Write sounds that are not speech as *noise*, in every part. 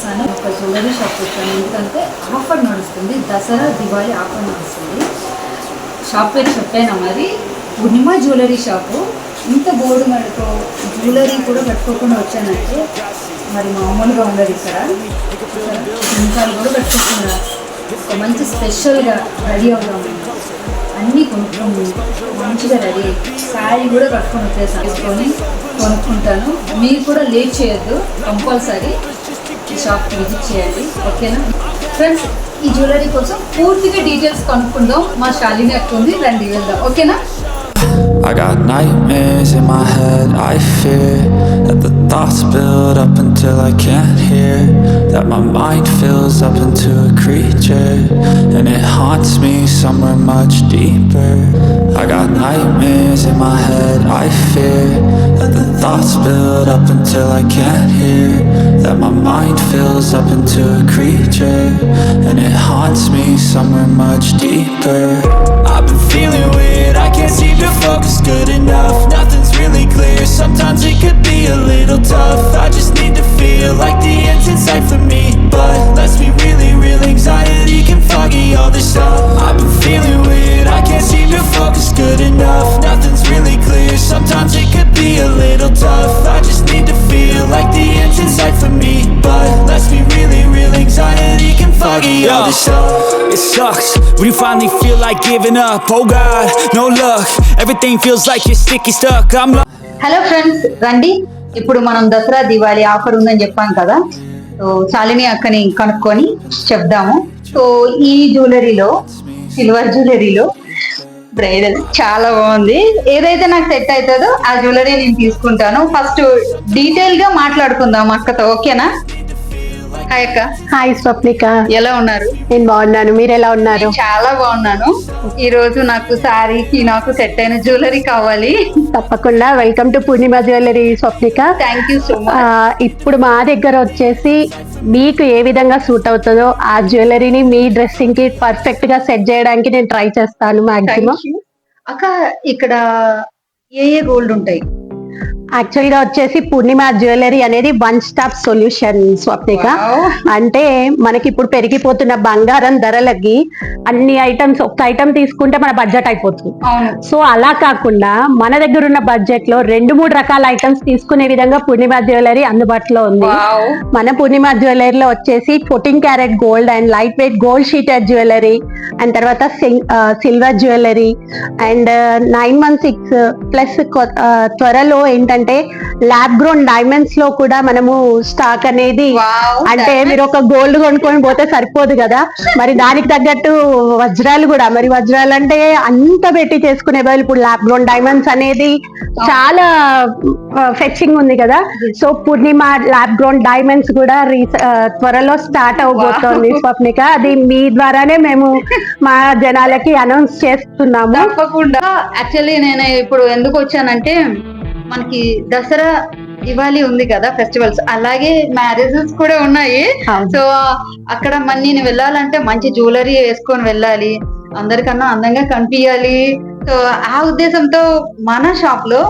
వచ్చేసాను ఒక jewellery shop వచ్చాను. ఎందుకంటే ఆఫర్ నడుస్తుంది. దసరా దివాళీ ఆఫర్ నడుస్తుంది. షాప్ పేరు చెప్పాను మరి? పూర్ణిమ జ్యువెలరీ షాపు ఇంత బోర్డు మనకు జ్యువెలరీ కూడా పెట్టుకోకుండా వచ్చానంటే మరి మామూలుగా ఉండదు ఇక్కడ. ఇంకా కూడా పెట్టుకుంటున్నా ఒక మంచి స్పెషల్గా రెడీ అవుతాం అన్నీ కొనుక్కుంటుంది మంచిగా రెడీ అయ్యి శారీ కూడా కట్టుకొని వచ్చేసాను. తీసుకొని కొనుక్కుంటాను. మీరు కూడా లేట్ చేయొద్దు. కంపల్సరీ. షాప్కి విజిట్ చేయండి ఓకేనా ఫ్రెండ్స్ ఈ జ్యువెలరీ కోసం పూర్తిగా డీటెయిల్స్ కనుక్కుందాం మా శాలిని అట్టుంది రండి వెళ్దాం ఓకేనా I got nightmares in my head, I fear That the thoughts build up until I can't hear That my mind fills up into a creature And it haunts me somewhere much deeper I got nightmares in my head, I fear That the thoughts build up until I can't hear fills up into a creature And it haunts me somewhere much deeper. I've been feeling weird, I can't seem to focus good enough sometimes it could be a little tough I just need to feel like the end's in sight for me But let's be really real, anxiety can foggy all this stuff I've been feeling weird, I can't seem to focus good enough Nothing's really clear, sometimes it could be a little tough I just need to feel like the end's in sight for me But let's be really real, anxiety can foggy all this stuff It sucks when you finally feel like giving up. Oh God, no luck. Everything feels like you're sticky stuck. I'm. Hello friends రండి. ఇప్పుడు మనం Dasara Diwali offer ఉందని చెప్పాం కదా. So Shalini అక్కని కనుక్కొని చెప్దాము. So ఈ జ్యువెలరీలో silver జ్యువెలరీలో bridal చాలా బాగుంది. ఏదైతే నాకు సెట్ అవుతుందో ఆ జ్యువెలరీ నేను తీసుకుంటాను. ఫస్ట్ డీటెయిల్గా మాట్లాడుకుందాం అక్కతో ఓకేనా? హాయ్ అక్క. హాయ్ స్వప్నిక. ఎలా ఉన్నారు? నేను బాగున్నాను. మీరు ఎలా ఉన్నారు? నేను చాలా బాగున్నాను. ఈ రోజు నాకు శారీకి నాకు సెట్ అయిన జ్యువెలరీ కావాలి. తప్పకుండా. Welcome to Purnima jewellery Swapnika. Thank you so much ఇప్పుడు మా దగ్గర వచ్చేసి మీకు ఏ విధంగా సూట్ అవుతుందో ఆ జ్యువెలరీని మీ డ్రెస్సింగ్కి పర్ఫెక్ట్గా సెట్ చేయడానికి నేను ట్రై చేస్తాను మాక్సిమం. అక్క ఇక్కడ ఏ ఏ గోల్డ్ ఉంటాయి? యాక్చువల్గా వచ్చేసి పూర్ణిమ జ్యువెలరీ అనేది వన్ స్టాప్ సొల్యూషన్ స్వప్నిక. అంటే మనకి ఇప్పుడు పెరిగిపోతున్న బంగారం ధరలకి అన్ని ఐటమ్స్ ఒక్క ఐటమ్ తీసుకుంటే మన బడ్జెట్ అయిపోతుంది. సో అలా కాకుండా మన దగ్గర ఉన్న బడ్జెట్లో రెండు మూడు రకాల ఐటమ్స్ తీసుకునే విధంగా పూర్ణిమ జ్యువెలరీ అందుబాటులో ఉంది. మన పూర్ణిమ జ్యువెలరీలో వచ్చేసి fourteen carat gold and light weight gold sheeted jewellery and తర్వాత silver jewellery and nine one six plus త్వరలో ఏంటంటే ల్యాబ్ గ్రోన్ డైమండ్స్లో కూడా మనము స్టాక్ అనేది అంటే మీరు ఒక గోల్డ్ కొనుక్కొని పోతే సరిపోదు కదా. మరి దానికి తగ్గట్టు వజ్రాలు కూడా. మరి వజ్రాలు అంటే అంత పెట్టి చేసుకునే బదులు ఇప్పుడు ల్యాబ్ గ్రోన్ డైమండ్స్ అనేది చాలా ఫెచ్చింగ్ ఉంది కదా. So Purnima lab grown diamonds కూడా త్వరలో స్టార్ట్ అవబోతోంది స్వప్నిక. అది మీ ద్వారానే మేము మా జనాలకి అనౌన్స్ చేస్తున్నాము. తప్పకుండా. యాక్చువల్లీ నేను ఇప్పుడు ఎందుకు వచ్చానంటే మనకి దసరా దివాళీ ఉంది కదా ఫెస్టివల్స్ అలాగే మ్యారేజెస్ కూడా ఉన్నాయి. సో అక్కడ మన నేను వెళ్ళాలంటే మంచి జ్యువెలరీ వేసుకొని వెళ్ళాలి అందరికన్నా అందంగా కనిపించాలి సో ఆ ఉద్దేశంతో మన షాప్లో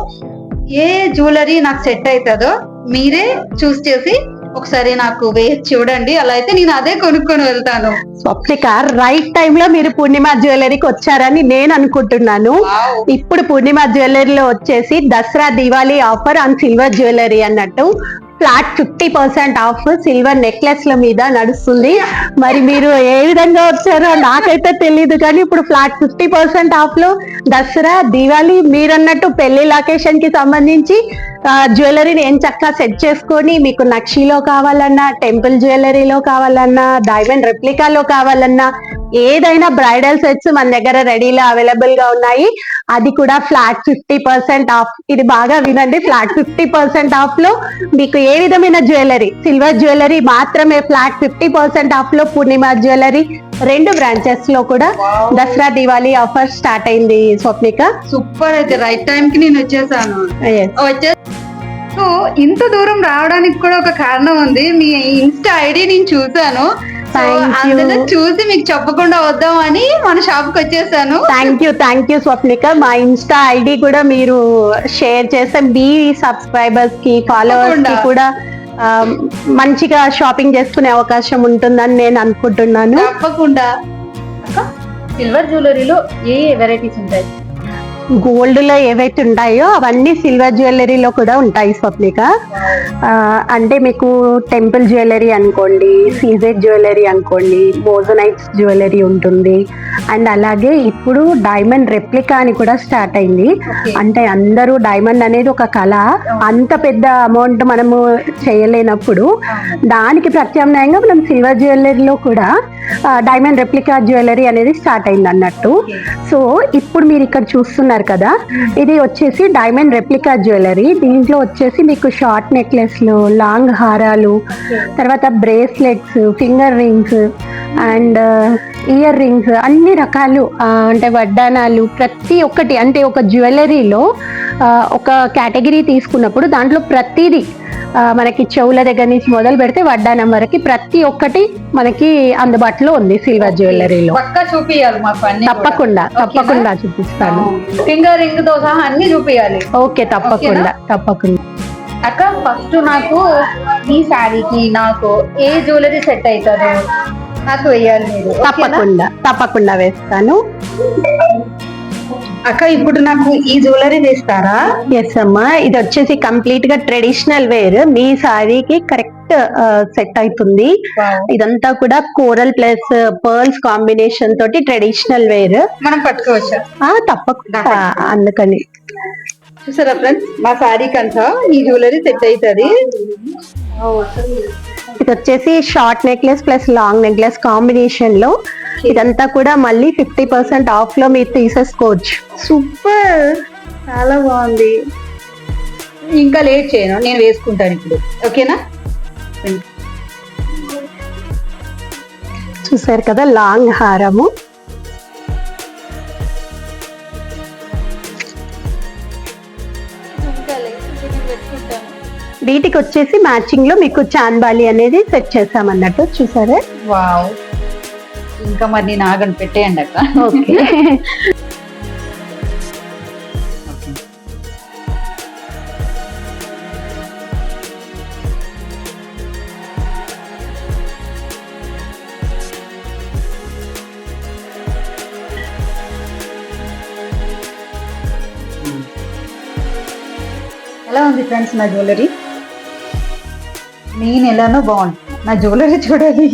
ఏ జ్యువెలరీ నాకు సెట్ అవుతుందో మీరే చూస్ చేసి ఒకసారి నాకు వేసి చూడండి అలా అయితే నేను అదే కొనుక్కొని వెళ్తాను. స్వప్నిక రైట్ టైం లో మీరు పూర్ణిమ జ్యువెలరీకి వచ్చారని నేను అనుకుంటున్నాను. ఇప్పుడు పూర్ణిమ జ్యువెలరీలో వచ్చేసి Dasara Diwali offer on silver jewellery అన్నట్టు. Flat fifty percent off silver necklace ల మీద నడుస్తుంది. మరి మీరు ఏ విధంగా వచ్చారో నాకైతే తెలియదు కానీ ఇప్పుడు ఫ్లాట్ ఫిఫ్టీ పర్సెంట్ ఆఫ్లో దసరా దివాళీ మీరన్నట్టు పెళ్ళి లొకేషన్కి సంబంధించి జ్యువెలరీని ఏం చక్కగా సెట్ చేసుకొని మీకు నక్షీలో కావాలన్నా టెంపుల్ జ్యువెలరీలో కావాలన్నా డైమండ్ రెప్లికాలో కావాలన్నా ఏదైనా బ్రైడల్ సెట్స్ మన దగ్గర రెడీలో అవైలబుల్గా ఉన్నాయి. అది కూడా ఫ్లాట్ ఫిఫ్టీ పర్సెంట్ ఆఫ్ ఇది బాగా వినండి ఫ్లాట్ ఫిఫ్టీ పర్సెంట్ ఆఫ్లో మీకు ఏ విధమైన జ్యువెలరీ సిల్వర్ జ్యువెలరీ మాత్రమే ఫ్లాట్ ఫిఫ్టీ పర్సెంట్ ఆఫ్లో పూర్ణిమ జ్యువెలరీ. రెండు బ్రాంచెస్లో కూడా దసరా దివాళీ ఆఫర్ స్టార్ట్ అయింది స్వప్నిక. సూపర్ అయితే రైట్ టైం కి నేను వచ్చేసాను. వచ్చే సో ఇంత దూరం రావడానికి కూడా ఒక కారణం ఉంది. మీ ఇన్స్టా ఐడి నేను చూసాను. అందులో చూసి మీకు చెప్పకుండా వద్దామని మన షాప్కి వచ్చేసాను. Thank you thank you Swapnika మా ఇన్స్టా ఐడి కూడా మీరు షేర్ చేస్తే మీ సబ్స్క్రైబర్స్కి ఫాలోవర్స్కి. కూడా మంచిగా షాపింగ్ చేసుకునే అవకాశం ఉంటుందని నేను అనుకుంటున్నాను. తప్పకుండా. సిల్వర్ జ్యువెలరీలో ఏ వెరైటీస్ ఉంటాయి? గోల్డ్లో ఏవైతే ఉంటాయో అవన్నీ సిల్వర్ జ్యువెలరీలో కూడా ఉంటాయి స్వప్నిక. అంటే మీకు టెంపుల్ జ్యువెలరీ అనుకోండి సీజెడ్ జ్యువెలరీ అనుకోండి మోజనైట్స్ జ్యువెలరీ ఉంటుంది. అండ్ అలాగే ఇప్పుడు డైమండ్ రెప్లికా అని కూడా స్టార్ట్ అయింది. అంటే అందరూ డైమండ్ అనేది ఒక కళ. అంత పెద్ద అమౌంట్ మనము చేయలేనప్పుడు దానికి ప్రత్యామ్నాయంగా మనం సిల్వర్ జ్యువెలరీలో కూడా డైమండ్ రెప్లికా జ్యువెలరీ అనేది స్టార్ట్ అయింది అన్నట్టు. సో ఇప్పుడు మీరు ఇక్కడ చూస్తున్నారు కదా. ఇది వచ్చేసి డైమండ్ రెప్లికా జ్యువెలరీ దీంట్లో వచ్చేసి మీకు షార్ట్ నెక్లెస్లు లాంగ్ హారాలు తర్వాత bracelets finger rings and earrings అన్ని రకాలు అంటే వడ్డానాలు ప్రతి ఒక్కటి అంటే ఒక జ్యువెలరీలో ఒక కేటగిరీ తీసుకున్నప్పుడు దాంట్లో ప్రతిదీ మనకి చెవుల దగ్గర నుంచి మొదలు పెడితే వడ్డానం వరకు ప్రతి ఒక్కటి మనకి అందుబాటులో ఉంది సిల్వర్ జ్యువెలరీలో. చూపియాలి తప్పకుండా తప్పకుండా చూపిస్తాను. ఫింగర్ రింగ్తో సహా అన్ని చూపియాలి. ఓకే తప్పకుండా తప్పకుండా. అక్క ఫస్ట్ నాకు ఈ శారీకి నాకు ఏ జ్యువెలరీ సెట్ అవుతుంది నాకు వేయాలి మీరు? తప్పకుండా తప్పకుండా వేస్తాను. అక్క ఇప్పుడు నాకు ఈ జ్యువెలరీ వేస్తారా? ఎస్ అమ్మా. ఇది వచ్చేసి కంప్లీట్గా ట్రెడిషనల్ వేర్ మీ సారీకి కరెక్ట్ సెట్ అవుతుంది. ఇదంతా కూడా కోరల్ ప్లస్ పర్ల్స్ కాంబినేషన్ తోటి ట్రెడిషనల్ వేర్ మనం పట్టుకోవచ్చా? తప్పకుండా. అందుకని. చూసారా ఫ్రెండ్స్ మా శారీకి అంతా ఈ జ్యువెలరీ సెట్ అవుతుంది. ఇది వచ్చేసి short necklace plus long necklace కాంబినేషన్లో ఇదంతా కూడా మళ్ళీ ఫిఫ్టీ పర్సెంట్ ఆఫ్లో మీరు తీసేసుకోవచ్చు. సూపర్! చాలా బాగుంది. ఇంకా లేట్ చేయను నేను వేసుకుంటాను ఇప్పుడు. ఓకేనా? చూసారు కదా లాంగ్ హారము. వీటికి వచ్చేసి మ్యాచింగ్లో మీకు చాన్బాలి అనేది సెట్ చేసామన్నట్టు చూసారా? వావ్. ఇంకా మరి నేను ఆగను పెట్టేయండి అక్క. ఓకే. ఎలా ఉంది ఫ్రెండ్స్ నా జ్యువెలరీ నేను ఎలానో బాగుంది నా జ్యువెలరీ చూడాలి.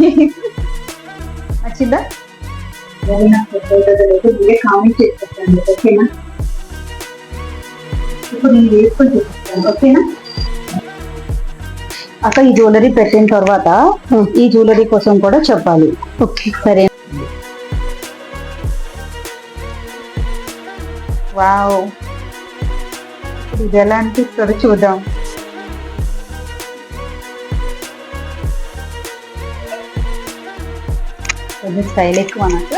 నచ్చిందా కామెంట్ ఓకేనా ఇప్పుడు నేను వేసుకొని చూపిస్తాను ఓకేనా? అక్క ఈ జ్యువెలరీ పెట్టిన తర్వాత ఈ జ్యువెలరీ కోసం కూడా చెప్పాలి. ఓకే. సరే. వావ్. ఇది ఎలా అనిపిస్తుందో చూద్దాం. కొంచెం స్టైల్ ఎక్కువ నాకు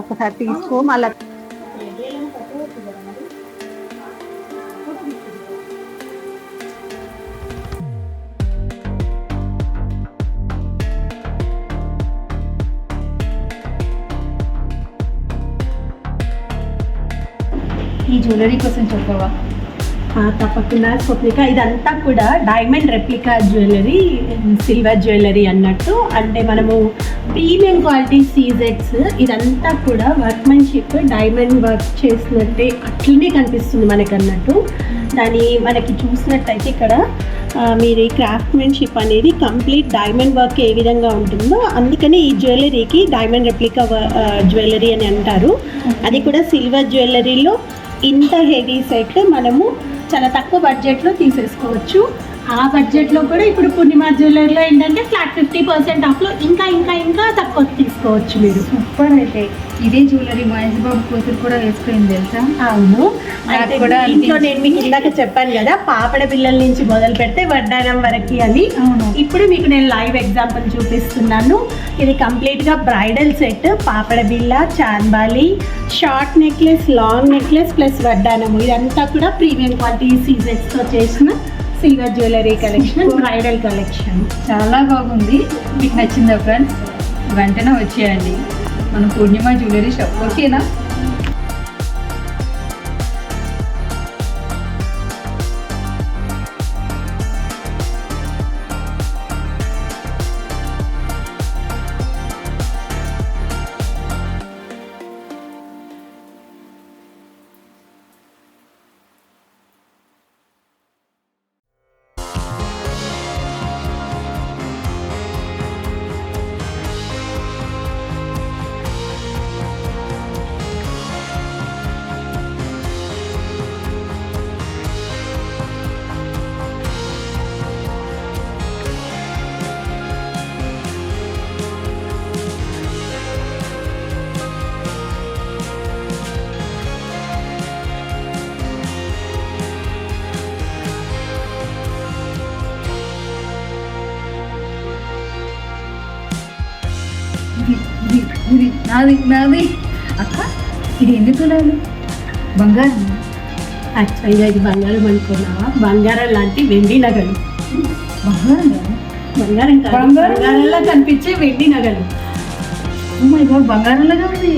ఒకసారి తీసుకో మళ్ళీ జ్యువెలరీ చెప్పవా తప్పకుండా. స్వప్నిక ఇదంతా కూడా diamond replica jewellery silver jewellery అన్నట్టు. అంటే మనము ప్రీమియం క్వాలిటీ సీజెట్స్ ఇదంతా కూడా వర్క్మెన్షిప్ డైమండ్ వర్క్ చేసినట్టే అట్లనే కనిపిస్తుంది మనకు అన్నట్టు దాని మనకి చూసినట్టయితే ఇక్కడ మీరు ఈ క్రాఫ్ట్మెన్షిప్ అనేది కంప్లీట్ డైమండ్ వర్క్ ఏ విధంగా ఉంటుందో అందుకని ఈ జ్యువెలరీకి డైమండ్ రెప్లికా జ్యువెలరీ అని అంటారు. అది కూడా సిల్వర్ జ్యువెలరీలో ఇంత హెవీ సెట్ మనము చాలా తక్కువ బడ్జెట్లో తీసేసుకోవచ్చు. ఆ బడ్జెట్లో కూడా ఇప్పుడు పూర్ణిమ జ్యువెలరీలో ఏంటంటే ఫ్లాట్ ఫిఫ్టీ పర్సెంట్ ఆఫ్లో ఇంకా ఇంకా ఇంకా తక్కువ తీసుకోవచ్చు మీరు. సూపర్ అయితే. ఇదే జ్యువెలరీ మహేష్ బాబు కూతురు కూడా వేసుకుంది తెలుసా? అవును. నాకు అయితే కూడా ఇంట్లో. నేను మీకు ఇందాక చెప్పాను కదా పాపడ పిల్లల నుంచి మొదలు పెడితే వడ్డానం వరకు అని. అవును. ఇప్పుడు మీకు నేను లైవ్ ఎగ్జాంపుల్ చూపిస్తున్నాను. ఇది కంప్లీట్గా బ్రైడల్ సెట్ పాపడ బిల్ల chandbali short necklace long necklace plus వడ్డానము. ఇదంతా కూడా ప్రీమియం క్వాలిటీ సీజెస్తో చేసిన silver jewellery collection bridal collection చాలా బాగుంది. మీకు నచ్చిందా ఫ్రెండ్స్ వెంటనే వచ్చేయండి. మన పూర్ణిమ జ్యువెలరీ షాప్ ఓకేనా నాది నాది. అక్క ఇది ఎన్ని తులాలు? బంగారం. యాక్చువల్గా ఇది బంగారం అనుకున్నావా బంగారం లాంటి వెండి నగలు. బంగారం? బంగారం? బంగారంలా కనిపించే వెండి నగలు. గాడ్ బంగారంలాగా ఉంది.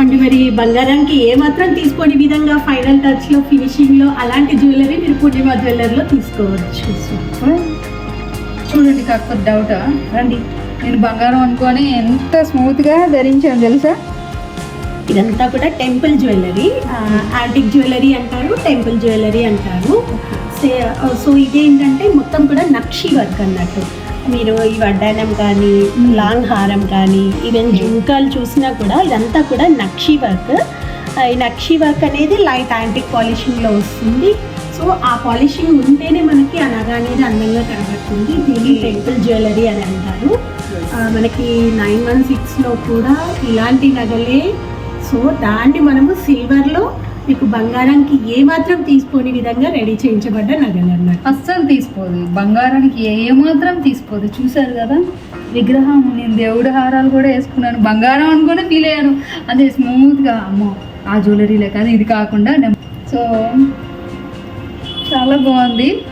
అంటే మరి బంగారానికి ఏ మాత్రం తీసుకోని విధంగా ఫైనల్ టచ్లో ఫినిషింగ్లో అలాంటి జ్యువెలరీ మీరు పూర్ణిమ జ్యువెలర్లో తీసుకోవచ్చు. చూడండి కాకపోతే డౌటా రండి. నేను బంగారం అనుకొని ఎంత స్మూత్గా ధరించాను తెలుసా? ఇదంతా కూడా టెంపుల్ జ్యువెలరీ యాంటిక్ జ్యువెలరీ అంటారు టెంపుల్ జ్యువెలరీ అంటారు. సో ఇదేంటంటే మొత్తం కూడా నక్షి వర్క్ అన్నట్టు. మీరు ఈ వడ్డానం కానీ లాంగ్ హారం కానీ ఈవెన్ జుంకాలు చూసినా కూడా ఇదంతా కూడా నక్షి వర్క్. ఈ నక్షి వర్క్ అనేది లైట్ యాంటిక్ పాలిషింగ్లో వస్తుంది. సో ఆ పాలిషింగ్ ఉంటేనే మనకి ఆ నగ అనేది అందంగా కనబడుతుంది. దీన్ని టెంపుల్ జ్యువెలరీ అని అంటారు. మనకి నైన్ వన్ సిక్స్లో కూడా ఇలాంటి నగలే. సో దాన్ని మనము సిల్వర్లో మీకు బంగారానికి ఏ మాత్రం తీసుకోని విధంగా రెడీ చేయించబడ్డ నగలు అన్నమాట. అస్సలు తీసుకోదు. బంగారానికి ఏ మాత్రం తీసుకోదు. చూశారు కదా? విగ్రహం నేను దేవుడి హారాలు కూడా వేసుకున్నాను. బంగారం అనుకుని ఫీల్ అయ్యాను. అదే స్మూత్గా అమ్మో ఆ జ్యువెలరీలే కానీ ఇది కాకుండా సో చాలా బాగుంది.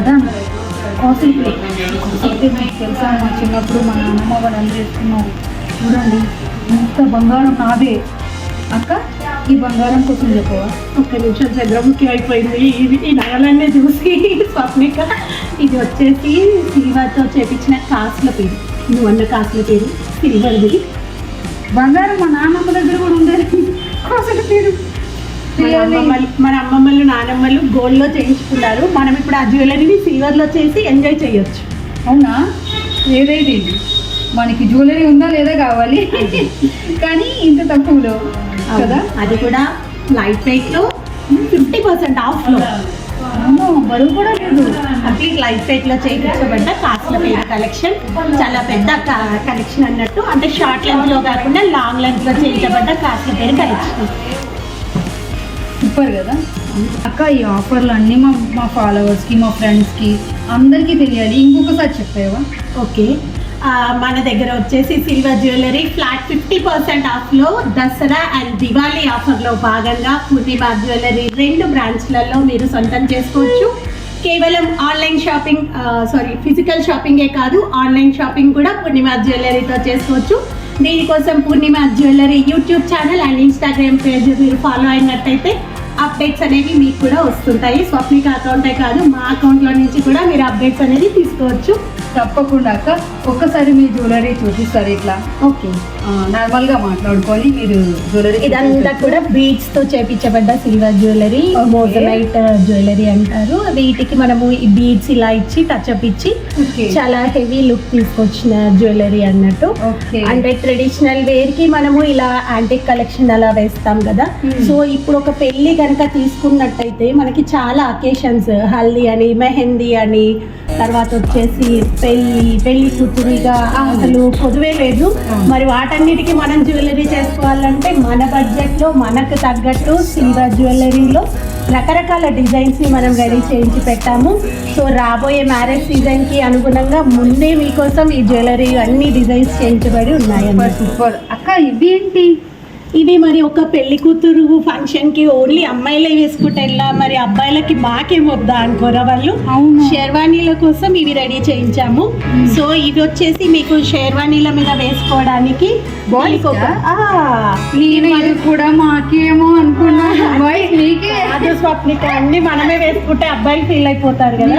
కూడా కాఫీ ప్లేట్ అయితే మీకు తెలుసా? మా చిన్నప్పుడు మా నాన్నమ్మ వాళ్ళు అందరూ చూడండి ఇంత బంగారం నాదే. అక్క ఈ బంగారం కోసం చెప్పవా? ఒక్క నిమిషం చంద్రముఖి అయిపోయింది. ఇది ఈ నగలన్నీ చూసి *laughs* స్వప్నిక ఇది వచ్చేసి సిల్వర్తో చేపించిన కాసుల పేరు. నువ్వు అన్న కాసుల పేరు సిల్వర్ది. బంగారం మా నాన్నమ్మ దగ్గర కూడా ఉండేది. కాసుల పేరు. మన అమ్మమ్మలు మన అమ్మమ్మలు నానమ్మలు గోల్డ్లో చేయించుకున్నారు. మనం ఇప్పుడు ఆ జ్యువెలరీని సిల్వర్లో చేసి ఎంజాయ్ చేయొచ్చు. అవునా? ఏదైతే మనకి జ్యువెలరీ ఉందా లేదా కావాలి? కానీ ఇంత తక్కువలో కదా? అది కూడా లైట్ వెయిట్లో ఫిఫ్టీ పర్సెంట్ ఆఫ్లో అమ్మో బరువు కూడా లేదు. కంప్లీట్ లైఫ్ వెయిట్లో చేయించబడ్డ కాస్ట్ల పేరు కలెక్షన్ చాలా పెద్ద కలెక్షన్ అన్నట్టు. అంటే షార్ట్ లెంత్లో కాకుండా లాంగ్ లెంత్లో చేయించబడ్డ కాస్ట్ల పేరు కలెక్షన్ ఆఫర్ కదా? అక్క ఈ ఆఫర్లు అన్నీ మా మా ఫాలోవర్స్కి మా ఫ్రెండ్స్కి అందరికీ తెలియాలి. ఇంకొకసారి చెప్పేవా? ఓకే. మన దగ్గర వచ్చేసి silver jewellery flat fifty percent ఆఫ్లో దసరా అండ్ దివాళీ ఆఫర్లో భాగంగా పూర్ణిమ జ్యువెలరీ రెండు బ్రాంచ్లలో మీరు సొంతం చేసుకోవచ్చు. కేవలం ఆన్లైన్ షాపింగ్ సారీ ఫిజికల్ షాపింగే కాదు ఆన్లైన్ షాపింగ్ కూడా పూర్ణిమ జ్యువెలరీతో చేసుకోవచ్చు. దీనికోసం Purnima jewellery YouTube channel and Instagram page మీరు ఫాలో అయినట్టయితే అప్డేట్స్ అనేవి మీకు కూడా వస్తుంటాయి. స్వప్నిక అకౌంటే కాదు మా అకౌంట్లో నుంచి కూడా మీరు అప్డేట్స్ అనేది తీసుకోవచ్చు. తప్పకుండా అక్క ఒక్కసారి మీ జ్యువెలరీ చూపిస్తారు ఇట్లా. ఓకే. నార్మల్గా మాట్లాడుకొని మీరు జ్యువెలరీ ఇదంతా కూడా బీడ్స్తో చేపించబడ్డ సిల్వర్ జ్యువెలరీ మోజనైట్ జ్యువెలరీ అంటారు. వీటికి మనము ఈ బీడ్స్ ఇలా ఇచ్చి టచ్ అప్ ఇచ్చి. చాలా హెవీ లుక్ తీసుకొచ్చిన జ్యువెలరీ అన్నట్టు. అంటే ట్రెడిషనల్ వేర్కి మనము ఇలా యాంటిక్ కలెక్షన్ అలా వేస్తాం కదా. సో ఇప్పుడు ఒక పెళ్ళి కనుక తీసుకున్నట్టయితే మనకి చాలా అకేషన్స్ హల్దీ అని మెహందీ అని తర్వాత వచ్చేసి పెళ్ళి పెళ్ళి కూతురుగా అసలు పొదువే లేదు. మరి వాటన్నిటికీ మనం జ్యువెలరీ చేసుకోవాలంటే మన బడ్జెట్లో మనకు తగ్గట్టు సిల్వర్ జ్యువెలరీలో రకరకాల డిజైన్స్ని మనం రెడీ చేయించి పెట్టాము. సో రాబోయే మ్యారేజ్ సీజన్కి అనుగుణంగా ముందే మీకోసం ఈ జ్యువెలరీ అన్ని డిజైన్స్ చేయించబడి ఉన్నాయి సూపర్. అక్క ఇవి ఏంటి? ఇవి మరి ఒక పెళ్ళి కూతురు ఫంక్షన్కి ఓన్లీ అమ్మాయిలే వేసుకుంటే ఎలా? మరి అబ్బాయిలకి మాకేం వద్దా అనుకోరా వాళ్ళు? అవును. షేర్వానీల కోసం ఇవి రెడీ చేయించాము. సో ఇవి వచ్చేసి మీకు షేర్వానీల మీద వేసుకోవడానికి నేను ఇది కూడా మాకేమో అనుకున్నాను *laughs* స్వప్నిక అన్ని మనమే వేసుకుంటే అబ్బాయిలు ఫీల్ అయిపోతారు కదా.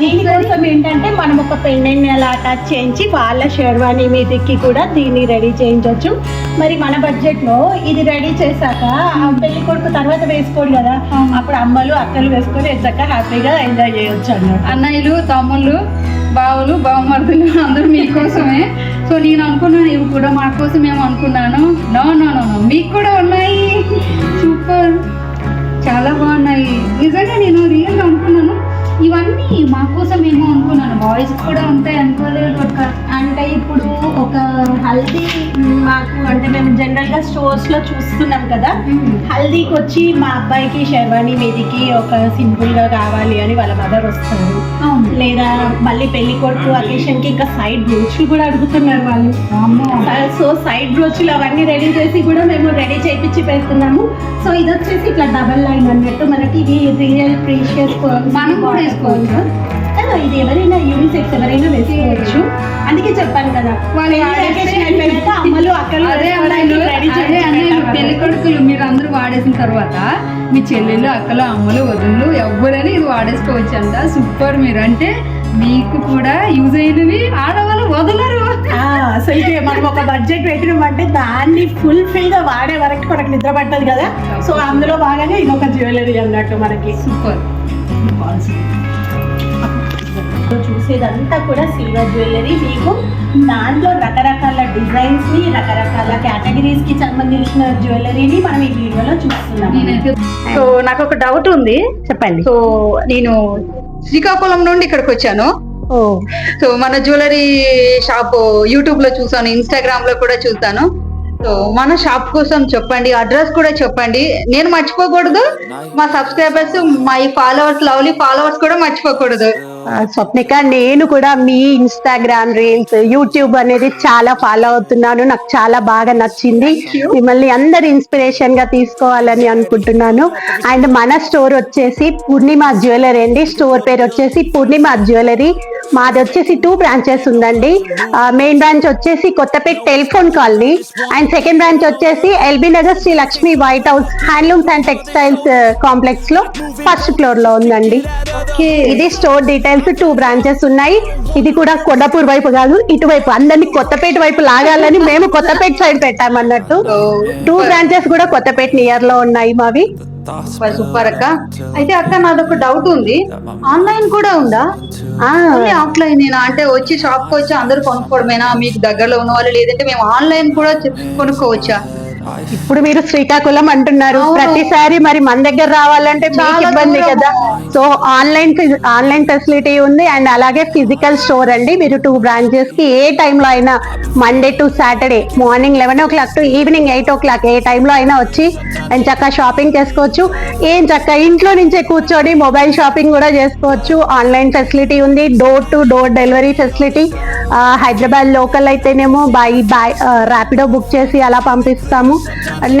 దీనికోసం ఏంటంటే మనం ఒక పెండెంట్ అలా అటాచ్ చేయించి వాళ్ళ షేర్వాణి మీదకి కూడా దీన్ని రెడీ చేయించవచ్చు మరి మన బడ్జెట్లో ఇది రెడీ చేశాక పెళ్ళి కొడుకు తర్వాత వేసుకోడు కదా. అప్పుడు అమ్మలు అక్కలు వేసుకొని ఎంచక్క హ్యాపీగా ఎంజాయ్ చేయొచ్చు అన్నట్టు అన్నయ్యలు తమ్ముళ్ళు బావులు బావమరుదులు అందరూ మీకోసమే. సో నేను అనుకున్నాను ఇవి కూడా మా కోసమేమో అనుకున్నాను. నో నో నో నో మీకు కూడా ఉన్నాయి. సూపర్ చాలా బాగున్నాయి. నిజంగా నేను రియల్గా అనుకున్నాను. మా కోసం ఏమో అనుకున్నాను. బాయ్స్ కూడా ఉంటాయి అనుకోలేదు అక్క. అంటే ఇప్పుడు ఒక హల్దీ మాకు అంటే మేము జనరల్గా స్టోర్స్లో చూస్తున్నాం కదా. హల్దీకి వచ్చి మా అబ్బాయికి శర్వాణి మీదికి ఒక సింపుల్గా కావాలి అని వాళ్ళ మదర్ వస్తారు. లేదా మళ్ళీ పెళ్ళి కొడుకు అకేషన్కి ఇంకా సైడ్ బ్రోచ్లు కూడా అడుగుతున్నారు వాళ్ళు. సో సైడ్ బ్రోచ్లు అవన్నీ రెడీ చేసి కూడా మేము రెడీ చేయించి పెడుతున్నాము. సో ఇది వచ్చేసి ఇట్లా డబల్ లైన్ అన్నట్టు మనకి ఇది రియల్ ప్రీషియస్ మనం కూడా వేసుకోవచ్చా? ఇది ఎవరైనా యూనిసెక్స్ ఎవరైనా వేసుకోవచ్చు. అందుకే చెప్పాను కదా అమ్మలు అక్కలు. పెళ్ళి కొడుకులు మీరు అందరూ వాడేసిన తర్వాత మీ చెల్లెళ్ళు అక్కలు అమ్మలు వదులు ఎవరైనా ఇది వాడేసుకోవచ్చు అంట సూపర్ మీరు. అంటే మీకు కూడా యూజ్ అయినవి ఆడవాళ్ళు వదలరు. సో ఇది మనం ఒక బడ్జెట్ పెట్టినాం అంటే దాన్ని ఫుల్ఫిల్గా వాడే వరకు మనకు నిద్ర పట్టదు కదా. సో అందులో భాగంగా ఇది ఒక జ్యువెలరీ అన్నట్టు మనకి. సూపర్. సో చూసేదంతా కూడా సిల్వర్ జ్యువెలరీ మీకు దాంట్లో రకరకాల డిజైన్స్ని రకరకాల కేటగిరీస్కి సంబంధించిన జ్యువెలరీని మనం ఈ వీడియోలో చూస్తున్నాం. సో నాకు ఒక డౌట్ ఉంది. చెప్పండి. సో నేను శ్రీకాకుళం నుండి ఇక్కడికి వచ్చాను. ఓ. సో మన జ్యువెలరీ షాప్ యూట్యూబ్లో చూసాను ఇన్స్టాగ్రామ్లో కూడా చూసాను. సో మన షాప్ కోసం చెప్పండి అడ్రస్ కూడా చెప్పండి. నేను మర్చిపోకూడదు. మా సబ్స్క్రైబర్స్ మా ఫాలోవర్స్ లవ్లీ ఫాలోవర్స్ కూడా మర్చిపోకూడదు. స్వప్నిక నేను కూడా మీ ఇన్స్టాగ్రామ్ రీల్స్ యూట్యూబ్ అనేది చాలా ఫాలో అవుతున్నాను. నాకు చాలా బాగా నచ్చింది. మిమ్మల్ని అందరు ఇన్స్పిరేషన్గా తీసుకోవాలని అనుకుంటున్నాను. అండ్ మన స్టోర్ వచ్చేసి పూర్ణిమ జ్యువెలరీ అండి. స్టోర్ పేరు వచ్చేసి పూర్ణిమ జ్యువెలరీ మాది వచ్చేసి టూ బ్రాంచెస్ ఉందండి. మెయిన్ బ్రాంచ్ వచ్చేసి Kothapet telephone colony and second branch వచ్చేసి LB Nagar Sri Lakshmi white house handlooms and textiles కాంప్లెక్స్లో ఫస్ట్ ఫ్లోర్లో ఉందండి. ఇది స్టోర్ ట్రయల్స్ టూ బ్రాంచెస్ ఉన్నాయి. ఇది కూడా కొండపూర్ వైపు కాదు ఇటువైపు. అందరినీ కొత్తపేట వైపు లాగాలని మేము కొత్తపేట సైడ్ పెట్టామన్నట్టు టూ బ్రాంచెస్ కూడా కొత్తపేట నియర్లో ఉన్నాయి మావి. సూపర్ అక్క. అయితే అక్క నాదొక డౌట్ ఉంది. ఆన్లైన్ కూడా ఉందా? ఆఫ్లైన్ అంటే వచ్చి షాప్కి వచ్చి అందరూ కొనుక్కోవడమేనా? మీకు దగ్గరలో ఉన్న వాళ్ళు లేదంటే మేము ఆన్లైన్ కూడా కొనుక్కోవచ్చా? ఇప్పుడు మీరు శ్రీకాకుళం అంటున్నారు. ప్రతిసారి మరి మన దగ్గర రావాలంటే మీకు చాలా ఇబ్బంది. కదా. సో ఆన్లైన్ ఆన్లైన్ ఫెసిలిటీ ఉంది అండ్ అలాగే ఫిజికల్ స్టోర్ అండి. మీరు టూ బ్రాంచెస్కి ఏ టైంలో అయినా Monday to Saturday morning eleven o'clock to evening eight o'clock ఏ టైంలో అయినా వచ్చి అండ్ చక్కగా షాపింగ్ చేసుకోవచ్చు. ఏం చక్కగా ఇంట్లో నుంచే కూర్చొని మొబైల్ షాపింగ్ కూడా చేసుకోవచ్చు. ఆన్లైన్ ఫెసిలిటీ ఉంది. Door to door delivery facility. Hyderabad local అయితేనేమో బై బై ర్యాపిడో బుక్ చేసి అలా పంపిస్తాము.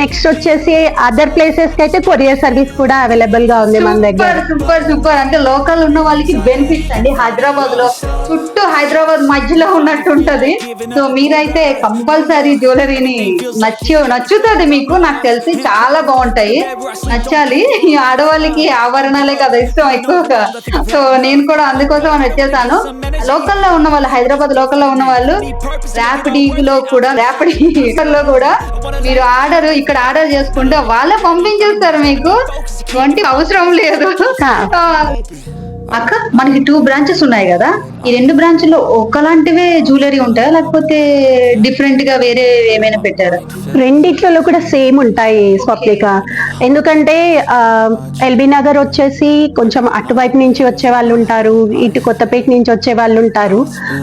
నెక్స్ట్ వచ్చేసి అదర్ ప్లేసెస్కి అయితే కొరియర్ సర్వీస్ కూడా అవైలబుల్గా ఉంది మన దగ్గర. సూపర్ సూపర్ అంటే లోకల్ ఉన్న వాళ్ళకి బెనిఫిట్స్ అండి. హైదరాబాద్లో చుట్టూ హైదరాబాద్ మధ్యలో ఉన్నట్టు ఉంటది. సో మీరైతే కంపల్సరీ జ్యువెలరీని నచ్చు నచ్చుతుంది మీకు. నాకు తెలిసి చాలా బాగుంటాయి. నచ్చాలి. ఈ ఆడవాళ్ళకి ఆభరణాలే కదా ఇష్టం ఎక్కువగా. సో నేను కూడా అందుకోసం అని వచ్చేసాను లోకల్లో ఉన్న వాళ్ళు హైదరాబాద్ లోకల్లో ఉన్న వాళ్ళు ర్యాపిడీ లో కూడా ర్యాపిడీ లో కూడా మీరు ఆర్డర్ ఇక్కడ ఆర్డర్ చేసుకుంటే వాళ్ళే పంపించేస్తారు మీకు. వంటి అవసరం లేదు. అక్క మనకి టూ బ్రాంచెస్ ఉన్నాయి కదా. ఈ రెండు బ్రాంచ్లో ఒకలాంటివే జ్యువెలరీ ఉంటాయా? లేకపోతే డిఫరెంట్గా వేరే ఏమైనా పెట్టారా? రెండిట్లలో కూడా సేమ్ ఉంటాయి స్వప్నిక. ఎందుకంటే ఎల్బీ నగర్ వచ్చేసి కొంచెం అటువైపు నుంచి వచ్చే వాళ్ళు ఉంటారు ఇటు కొత్తపేట నుంచి వచ్చే వాళ్ళు ఉంటారు.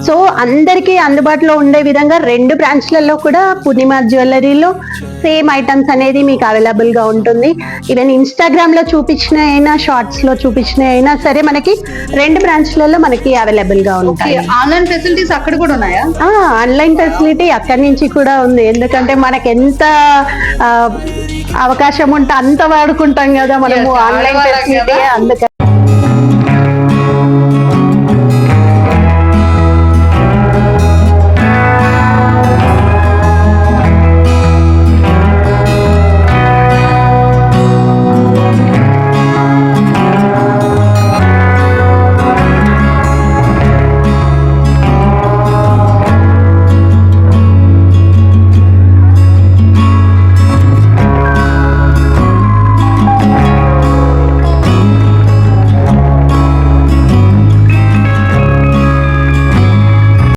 సో అందరికీ అందుబాటులో ఉండే విధంగా రెండు బ్రాంచ్లలో కూడా పూర్ణిమ జ్యువెలరీలో సేమ్ ఐటమ్స్ అనేది మీకు అవైలబుల్గా ఉంటుంది. ఈవెన్ ఇన్స్టాగ్రామ్లో చూపించిన అయినా షార్ట్స్లో చూపించిన అయినా సరే మనకి రెండు బ్రాంచ్లలో మనకి అవైలబుల్గా ఉంటాయి ఆన్లైన్ ఫెసిలిటీస్ అక్కడ కూడా ఉన్నాయా? ఆన్లైన్ ఫెసిలిటీ అక్కడి నుంచి కూడా ఉంది. ఎందుకంటే మనకి ఎంత అవకాశం ఉంటే అంత వాడుకుంటాం కదా మనము ఆన్లైన్ ఫెసిలిటీ. అందుకని.